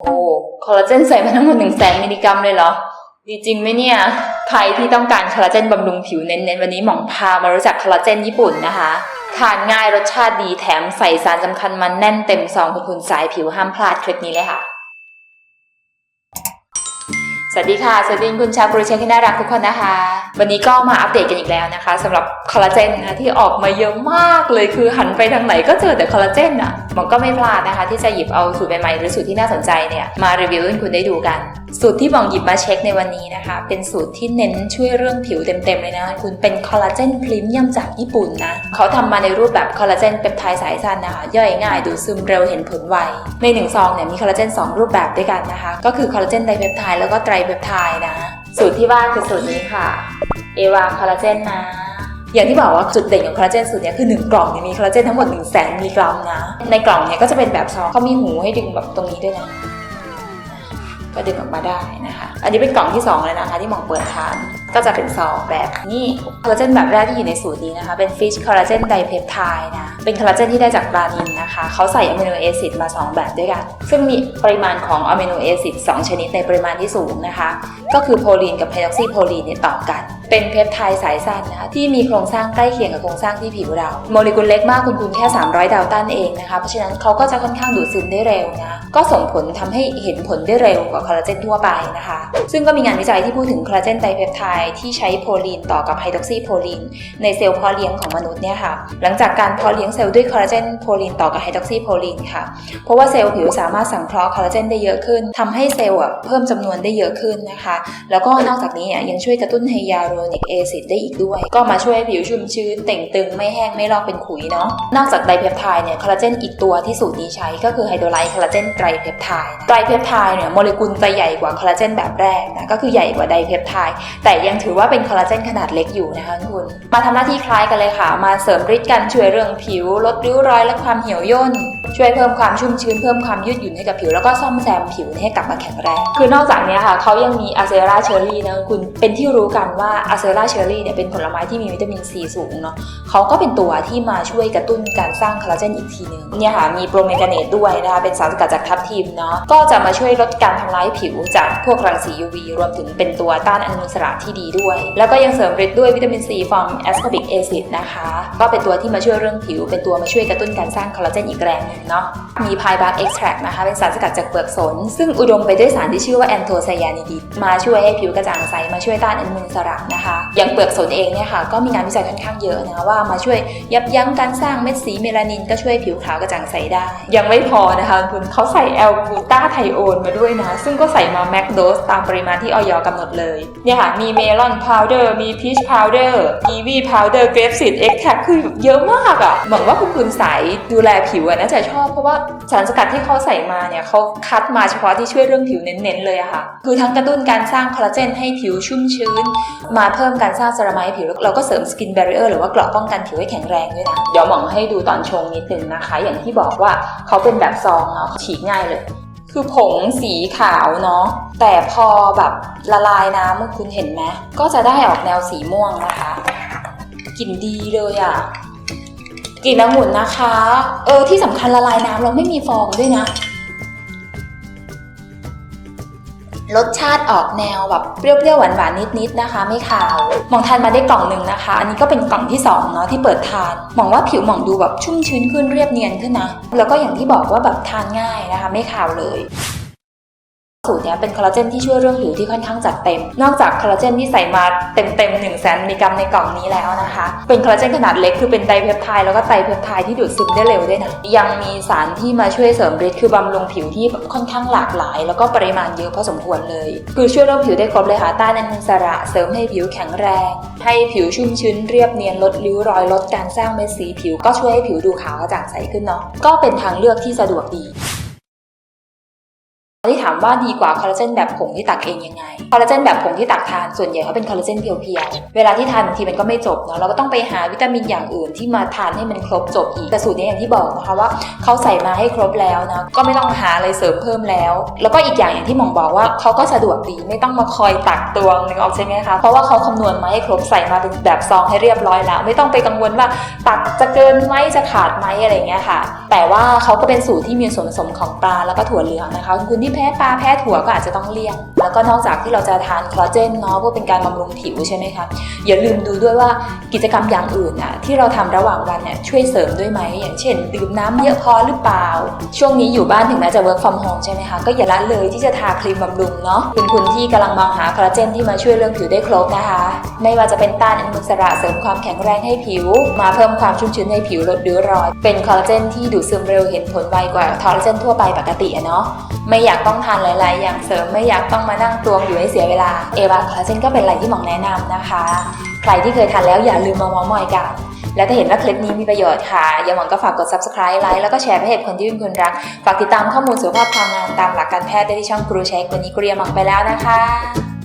โอ้คอลลาเจนใส่มาทั้งหมดหนึ่งแสนมิลลิกรัมเลยเหรอ ดีจริงไหมเนี่ย ใครที่ต้องการคอลลาเจนบำรุงผิวเน้นๆ วันนี้หม่องพามารู้จักคอลลาเจนญี่ปุ่นนะคะ ทานง่ายรสชาติดีแถมใส่สารสำคัญมันแน่นเต็มซองคุณคุณสายผิวห้ามพลาดคลิปนี้เลยค่ะ สวัสดีค่ะ สวัสดีคุณชาวโปรเชนที่น่ารักทุกคนนะคะ วันนี้ก็มาอัปเดตกันอีกแล้วนะคะสำหรับคอลลาเจนนะคะที่ออกมาเยอะมากเลยคือหันไปทางไหนก็เจอแต่คอลลาเจนอะมันก็ไม่พลาดนะคะ ที่จะหยิบเอาสูตรใหม่ๆหรือสูตรที่น่าสนใจเนี่ยมารีวิวให้คุณได้ดูกัน สูตรที่บองหยิบมาเช็คในวันนี้นะคะ เป็นสูตรที่เน้นช่วยเรื่องผิวเต็มๆเลยนะคุณเป็นคอลลาเจนพรีเมียมจากญี่ปุ่นนะเขาทำมาในรูปแบบคอลลาเจนเปปไทด์สายสั้นนะคะย่อยง่ายดูดซึมเร็วเห็นผลไวในหนึ่งซองเนี่ยมีคอลลาเจน2 รูปแบบด้วยกันนะคะ ก็คือคอลลาเจนไดเปปไทด์แล้วก็ไตรเปปไทด์นะ สูตรที่ว่าคือสูตรนี้ค่ะ เอวาคอลลาเจนนะ อย่างที่บอกว่าจุดเด่นของคอลลาเจนสูตรเนี้ยคือ 1 กล่องเนี่ยมีคอลลาเจนทั้งหมด1 0 0 0 0แสนมิลลิกรัมนะ ในกล่องเนี่ยก็จะเป็นแบบซองเขามีหูให้ดึงแบบตรงนี้ด้วยนะ ก็ดึงออกมาได้นะคะ อันนี้เป็นกล่องที่2เลยนะคะที่หมองเปิดทาน ก็จะเป็นซองแบบนี้คอลลาเจนแบบแรกที่อยู่ในสูตรนี้นะคะ เป็นฟิชคอลลาเจนไดเพปไทด์นะ เป็นคอลลาเจนที่ได้จากปลานิลนะคะ เขาใส่อะมิโนแอซิดมา 2 แบบด้วยกัน ซึ่งมีปริมาณของอะมิโนแอซิด2 ชนิดในปริมาณที่สูงนะคะ ก็คือโพลีนกับไฮดรอกซีโพลีนเนี่ยต่อกัน เป็นเพปไทด์สายสั้นนะคะที่มีโครงสร้างใกล้เคียงกับโครงสร้างที่ผิวเรา โมเลกุลเล็กมากคุณคุณแค่ 300 ดาลตันเองนะคะ เพราะฉะนั้นเขาก็จะค่อนข้างดูดซึมได้เร็วนะ ก็ส่งผลทำให้เห็นผลได้เร็วกว่าคอลลาเจนทั่วไปนะคะ ซึ่งก็มีงานวิจัยที่พูดถึงคอลลาเจนไดเพปไทดที่ใช้โพลีนต่อกับไฮดรอกซีโพลีนในเซลล์เพาะเลี้ยงของมนุษย์เนี่ยค่ะ หลังจากการเพาะเลี้ยงเซลล์ด้วยคอลลาเจนโพลีนต่อกับไฮดรอกซีโพลีนค่ะ เพราะว่าเซลล์ผิวสามารถสังเคราะห์คอลลาเจนได้เยอะขึ้นทำให้เซลล์อะเพิ่มจำนวนได้เยอะขึ้นนะคะ แล้วก็นอกจากนี้เนี่ยยังช่วยกระตุ้นไฮยาลูรอนิกแอซิดได้อีกด้วย ก็มาช่วยผิวชุ่มชื้นเต่งตึงไม่แห้งไม่ลอกเป็นขุยเนาะ นอกจากไดเพปไทด์เนี่ยคอลลาเจนอีกตัวที่สูตรนี้ใช้ก็คือไฮโดรไลท์คอลลาเจนไตรเพปไทด์ไตรเพปไทด์เนี่ยโมเลกุลจะใหญ่กว่าคอลลาเจนแบบแรกนะก็คือใหญ่กว่าไดเพปไทด์แต่ยังถือว่าเป็นคอลลาเจนขนาดเล็กอยู่นะคะคุณ มาทำหน้าที่คล้ายกันเลยค่ะ มาเสริมฤทธิ์กันช่วยเรื่องผิว ลดริ้วรอย และความเหี่ยวย่น ช่วยเพิ่มความชุ่มชื้นเพิ่มความยืดหยุ่นให้กับผิว แล้วก็ซ่อมแซมผิวให้กลับมาแข็งแรง คือนอกจากนี้ค่ะเขายังมีอะเซราเชอรี่นะคุณ เป็นที่รู้กันว่าอะเซราเชอรี่เนี่ยเป็นผลไม้ที่มีวิตามินซีสูงเนาะเขาก็เป็นตัวที่มาช่วยกระตุ้นการสร้างคอลลาเจนอีกทีหนึงเนี่ยค่ะมีโปรเมกาเนตด้วยนะคะเป็นสารสกัดจากทับทิมเนาะก็จะมาช่วยลดการทำร้ายผิวจากพวกรังสี UV รวมถึงเป็นตัวต้านอนุมูลอิสระที่ดีด้วย แล้วก็ยังเสริมฤทธิ์ด้วยวิตามินซีฟอร์มแอสคอบิกแอซิดนะคะ ก็เป็นตัวที่มาช่วยเรื่องผิว เป็นตัวมาช่วยกระตุ้นการสร้างคอลลาเจนอีกแรงหนึ่งเนาะ มีพายบาร์เอ็กซ์แทรนะคะ เป็นสารสกัดจากเปลือกสน ซึ่งอุดมไปด้วยสารที่ชื่อว่าแอนโทไซยานิดินมาช่วยให้ผิวกระจ่างใส มาช่วยต้านอนุมูลอิสระนะคะ อย่างเปลือกสนเองเนี่ยค่ะ ก็มีงานวิจัยค่อนข้างเยอะนะว่ามาช่วยยับยั้งการสร้างเม็ดสีเมลานิน ก็ช่วยผิวขาวกระจ่างใสได้ ยังไม่พอนะคะคุณเขาใส่แอลบูตาไทโอนมาด้วยนะ ซึ่งก็ใส่มาแมกโดสตามปริมาณที่ออยกำหนดเลย เนี่ยค่ะ มีเมลอนพาวเดอร์มีพีชพาวเดอร์กีวีพาวเดอร์เกรปซีดเอ็กแทคือเยอะมากอะ่ะหวังว่าคุณคุณสายดูแลผิวอะน่าจะชอบเพราะว่าสารสกัดที่เขาใส่มาเนี่ยเขาคัดมาเฉพาะที่ช่วยเรื่องผิวเน้นๆเลยอะค่ะ คือทั้งกระตุ้นการสร้างคอลลาเจนให้ผิวชุ่มชื้น มาเพิ่มการสร้างเซรามายผิวแล้วเราก็เสริมสกินแบร r เออร์หรือว่าเกราะป้องกันผิวให้แข็งแรงด้วยนะเดี๋ยวหมองให้ดูตอนชงนิดนึงนะคะ อย่างที่บอกว่าเขาเป็นแบบซองเนาะฉีกง่ายเลย คือผงสีขาวเนาะแต่พอแบบละลายน้ำคุณเห็นไหมก็จะได้ออกแนวสีม่วงนะคะกลิ่นดีเลยอะ่ะกลิ่นองุ่นนะคะ เออที่สำคัญละลายน้ำเราไม่มีฟองด้วยนะ รสชาติออกแนวแบบเปรี้ยวๆหวานๆนิดๆนะคะ ไม่ขาว หมองทานมาได้กล่องหนึ่งนะคะ อันนี้ก็เป็นกล่องที่สองเนาะที่เปิดทาน หมองว่าผิวหมองดูแบบชุ่มชื้นขึ้นเรียบเนียนขึ้นนะ แล้วก็อย่างที่บอกว่าแบบทานง่ายนะคะ ไม่ขาวเลย สูตรเนี้ยเป็นคอลลาเจนที่ช่วยเรื่องผิวที่ค่อนข้างจัดเต็ม นอกจากคอลลาเจนที่ใส่มาเต็มๆ1นึ่งแสนมิลลิกรัมในกล่องนี้แล้วนะคะ เป็นคอลลาเจนขนาดเล็กคือเป็นไดเพปไทด์แล้วก็ไตเพปไทด์ที่ดูดซึมได้เร็วด้วยนะ ยังมีสารที่มาช่วยเสริมฤทธิ์คือบำรุงผิวที่ค่อนข้างหลากหลาย แล้วก็ปริมาณเยอะพอสมควรเลย คือช่วยเรื่องผิวได้ครบเลยค่ะต้านอนุมูลอิสระเสริมให้ผิวแข็งแรง ให้ผิวชุ่มชื้นเรียบเนียนลดริ้วรอยลดการสร้างเม็ดสีผิวก็ช่วยให้ผิวดูขาวกระจ่างใสขึ้นเนาะก็เป็นทางเลือกที่สะดวกดี ที่ถามว่าดีกว่าคอลลาเจนแบบผงที่ตักเองยังไง คอลลาเจนแบบผงที่ตักทานส่วนใหญ่เขาเป็นคอลลาเจนเพียวๆ เวลาที่ทานบางทีมันก็ไม่จบเนาะ เราก็ต้องไปหาวิตามินอย่างอื่นที่มาทานให้มันครบจบอีก แต่สูตรนี้อย่างที่บอกนะคะว่าเขาใส่มาให้ครบแล้วนะ ก็ไม่ต้องหาอะไรเสริมเพิ่มแล้ว แล้วก็อีกอย่างอย่างที่หมองบอกว่าเขาก็สะดวกดีไม่ต้องมาคอยตักตวงนึกออกใช่ไหมคะ เพราะว่าเขาคำนวณมาให้ครบใส่มาเป็นแบบซองให้เรียบร้อยแล้ว ไม่ต้องไปกังวลว่าตักจะเกินไหมจะขาดไหมอะไรเงี้ยค่ะ แต่ว่าเขาก็เป็นสูตรที่มีส่วนผสมของปลาแล้วก็ถั่วเหลืองนะคะคุณที่แพ้ปลาแพ้ถั่วก็อาจจะต้องเลี่ยง แล้วก็นอกจากที่เราจะทานคอลลาเจนเนาะเพื่อเป็นการบำรุงผิวใช่ไหมคะอย่าลืมดูด้วยว่ากิจกรรมอย่างอื่นน่ะที่เราทำระหว่างวันเนี่ยช่วยเสริมด้วยไหมอย่างเช่น ดื่มน้ำเยอะพอหรือเปล่า ช่วงนี้อยู่บ้านถึงแม้จะ work from home ใช่ไหมคะก็อย่าละเลยที่จะทาครีมบำรุงเนาะเป็นคุณที่กำลังมองหาคอลลาเจนที่มาช่วยเรื่องผิวได้ครบนะคะ ไม่ว่าจะเป็นต้านอนุมูลอิสระเสริมความแข็งแรงให้ผิว มาเพิ่มความชุ่มชื้นให้ผิวลดริ้วรอย เป็นคอลลาเจนที่ดูดซึมเร็วเห็นผลไวกว่าคอลลาเจนทั่วไปปกติอะเนาะ ไม่อยากต้องทานหลาย ๆ อย่างเสริมไม่อยากต้องมานั่งตวงอยู่ให้เสียเวลาเอวาคอลลาเจนก็เป็นอะไรที่หมองแนะนำนะคะ ใครที่เคยทานแล้วอย่าลืมมาเมอมอยกัน และถ้าเห็นว่าคลิปนี้มีประโยชน์ค่ะอย่าหวังก็ฝากกด subscribe ไลค์แล้วก็แชร์ไปให้คนที่เป็นคนรัก ฝากติดตามข้อมูลสุขภาพทางงานตามหลักการแพทย์ได้ที่ช่องครูเช็ควันนี้ครูเรียหมองไปแล้วนะคะ